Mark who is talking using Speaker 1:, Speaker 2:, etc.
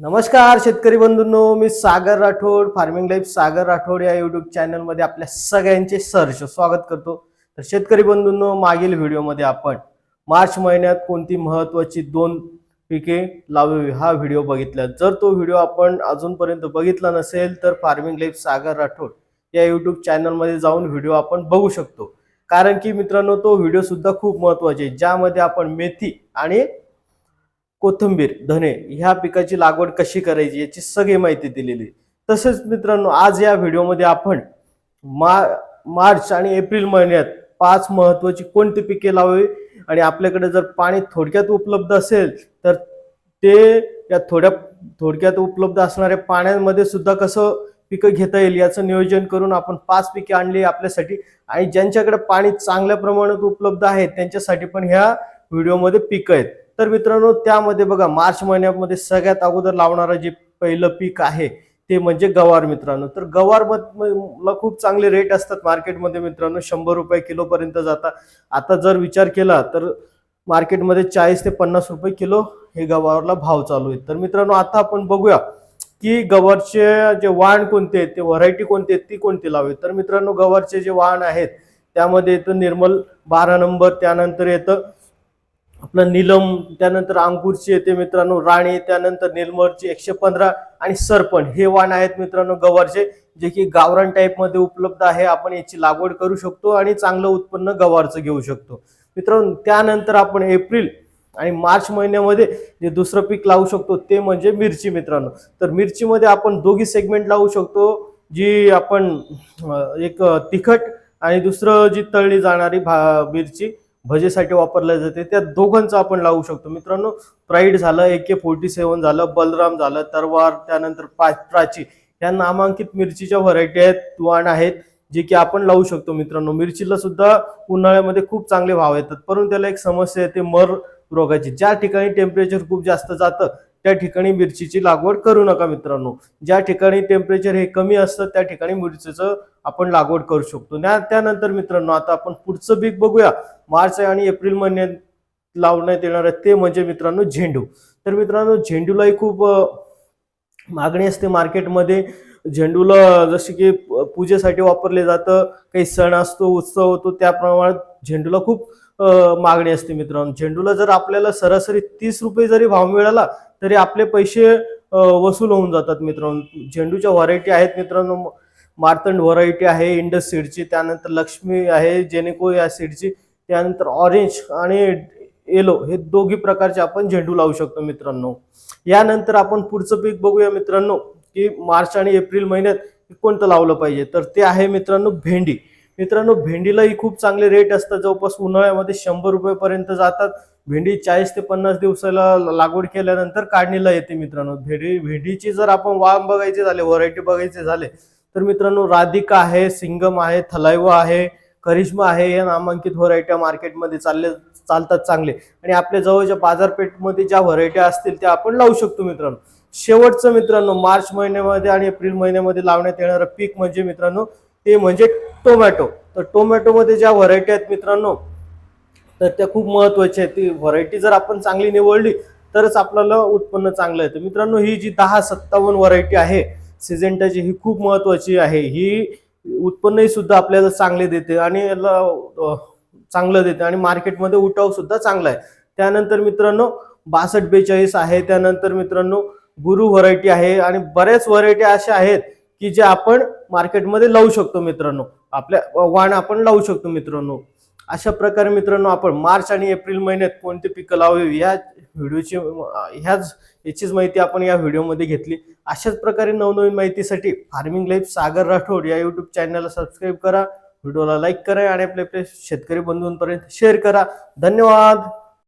Speaker 1: नमस्कार शेतकरी बंधूंनो मी सागर राठोड फार्मिंग लाईफ सागर राठोड या युट्यूब चॅनलमध्ये आपल्या सगळ्यांचे सहर्ष स्वागत करतो. तर शेतकरी बंधूंनो मागील व्हिडिओमध्ये आपण मार्च महिन्यात कोणती महत्वाची दोन पिके लावावी हा व्हिडिओ बघितला. जर तो व्हिडिओ आपण अजूनपर्यंत बघितला नसेल तर फार्मिंग लाईफ सागर राठोड या युट्यूब चॅनलमध्ये जाऊन व्हिडिओ आपण बघू शकतो. कारण की मित्रांनो तो व्हिडिओ सुद्धा खूप महत्त्वाचे आहे ज्यामध्ये आपण मेथी आणि कोथिंबीर धने ह्या पिकाची लागवड कशी करायची याची सगळी माहिती दिलेली आहे. तसेच मित्रांनो आज या व्हिडिओमध्ये आपण मा मार्च आणि एप्रिल महिन्यात पाच महत्वाची कोणती पिके लावावी आणि आपल्याकडे जर पाणी थोडक्यात उपलब्ध असेल तर ते या थोड्या थोडक्यात उपलब्ध असणाऱ्या पाण्यामध्ये सुद्धा कसं पिकं घेता येईल याचं नियोजन करून आपण पाच पिके आणली आपल्यासाठी आणि ज्यांच्याकडे पाणी चांगल्या प्रमाणात उपलब्ध आहे त्यांच्यासाठी पण ह्या व्हिडिओमध्ये पिकं आहेत तर मित्रांनो त्यामध्ये बघा मार्च महिन्यामध्ये सगळ्यात अगोदर लावणारं जे पहिलं पीक आहे ते म्हणजे गवार मित्रांनो. तर गवार ला खूप चांगले रेट असतात मार्केटमध्ये मित्रांनो शंभर रुपये किलोपर्यंत जातात. आता जर विचार केला तर मार्केटमध्ये चाळीस ते पन्नास रुपये किलो हे गवारला भाव चालू आहे तर मित्रांनो आता आपण बघूया की गवारचे जे वाण कोणते आहेत ते व्हरायटी कोणती आहेत ती कोणती लावावी तर मित्रांनो गवारचे जे वाण आहेत त्यामध्ये येतं निर्मल बारा नंबर त्यानंतर येतं आपलं नीलम त्यानंतर अंगूरची येते मित्रांनो राणी त्यानंतर निलमरची एकशे पंधरा आणि सरपण. हे वाण आहेत मित्रांनो गवारचे जे की गावरान टाईपमध्ये उपलब्ध आहे. आपण याची लागवड करू शकतो आणि चांगलं उत्पन्न गवारचं घेऊ शकतो. मित्रांनो त्यानंतर आपण एप्रिल आणि मार्च महिन्यामध्ये जे दुसरं पीक लावू शकतो ते म्हणजे मिरची मित्रांनो. तर मिरचीमध्ये आपण दोघी सेगमेंट लावू शकतो जी आपण एक तिखट आणि दुसरं जी तळली जाणारी भा मिरची भजेसाठी वापरल्या जाते. त्या दोघांचं आपण लावू शकतो. मित्रांनो प्राईड झालं ए के फोर्टी सेवन झालं बलराम झालं तरवार त्यानंतर पा प्राची. या नामांकित मिरचीच्या व्हरायटी आहेत वाण आहेत जे की आपण लावू शकतो मित्रांनो. मिरचीला सुद्धा उन्हाळ्यामध्ये खूप चांगले भाव येतात. परंतु त्याला एक समस्या येते मर रोगाची. ज्या ठिकाणी टेम्परेचर खूप जास्त जातं त्या ठिकाणी मिरचीची लागवड करू नका मित्रांनो. ज्या ठिकाणी टेम्परेचर हे कमी असतं त्या ठिकाणी मिरचीचं आपण लागवड करू शकतो. त्यानंतर मित्रांनो आता आपण पुढचं पीक बघूया. मार्च आणि एप्रिल महिन्यात लावण्यात येणार आहे ते म्हणजे मित्रांनो झेंडू. तर मित्रांनो झेंडूलाही खूप मागणी असते मार्केटमध्ये. झेंडूला जसे की पूजेसाठी वापरले जातं. काही सण असतो उत्सव होतो त्या प्रमाणात झेंडूला खूप मागणी असते मित्रांनो. झेंडूला जर आपल्याला सरासरी तीस रुपये जरी भाव मिळाला तरी आपले पैसे वसूल होऊन जातात मित्रांनो. झेंडूच्या व्हरायटी आहेत मित्रांनो. मार्तंड व्हरायटी आहे इंडस सीडची त्यानंतर लक्ष्मी आहे जेनेको या सीडची त्यानंतर ऑरेंज आणि येलो हे दोघी प्रकारचे आपण झेंडू लावू शकतो मित्रांनो. यानंतर आपण पुढचं पीक बघूया मित्रांनो की मार्च आणि एप्रिल महिन्यात कोणतं लावलं पाहिजे? तर ते आहे मित्रांनो भेंडी. मित्रांनो भेंडीलाही खूप चांगले रेट असतात. जवळपास उन्हाळ्यामध्ये शंभर रुपयेपर्यंत जातात. भेंडी चाळीस ते पन्नास दिवसाला लागवड केल्यानंतर काढणीला येते मित्रांनो. भेंडी भेंडीची जर आपण वाम बघायचे झाले व्हरायटी बघायचे झाले तर मित्रांनो राधिका आहे सिंगम आहे थलायवा आहे करिश्मा आहे या नामांकित व्हरायट्या मार्केटमध्ये चालले चालतात चांगले. आणि आपल्या जवळच्या बाजारपेठमध्ये ज्या व्हरायट्या असतील त्या आपण लावू शकतो मित्रांनो. शेवटचं मित्रांनो मार्च महिन्यामध्ये आणि एप्रिल महिन्यामध्ये लावण्यात येणारं पीक म्हणजे मित्रांनो ते म्हणजे टोमॅटो. तर टोमॅटोमध्ये ज्या व्हरायटी आहेत मित्रांनो तर त्या खूप महत्त्वाच्या आहेत. ती व्हरायटी जर आपण चांगली निवडली तरच आपल्याला उत्पन्न चांगलं येतं मित्रांनो ही जी दहा सत्तावन्न व्हरायटी आहे सिजेंटाची ही खूप महत्वाची आहे. ही उत्पन्नही सुद्धा आपल्याला चांगले देते आणि याला चांगलं देते आणि मार्केटमध्ये उठाव सुद्धा चांगला आहे. त्यानंतर मित्रांनो बासष्ट बेचाळीस आहे. त्यानंतर मित्रांनो गुरु व्हरायटी आहे आणि बऱ्याच व्हरायटी अशा आहेत की जे आपण मार्केटमध्ये लावू शकतो मित्रांनो. आपल्या वाण आपण लावू शकतो मित्रांनो. अशा प्रकारे मित्रांनो आपण मार्च आणि एप्रिल महिन्यात कोणते पिकं लावावी ह्या व्हिडिओची ह्याच याचीच माहिती आपण या व्हिडिओमध्ये घेतली. अशाच प्रकारे नवनवीन माहितीसाठी फार्मिंग लाईफ सागर राठोड या यूट्यूब चॅनलला सबस्क्राईब करा. व्हिडिओला लाईक करा आणि आपल्या आपल्या शेतकरी बंधूंपर्यंत शेअर करा. धन्यवाद!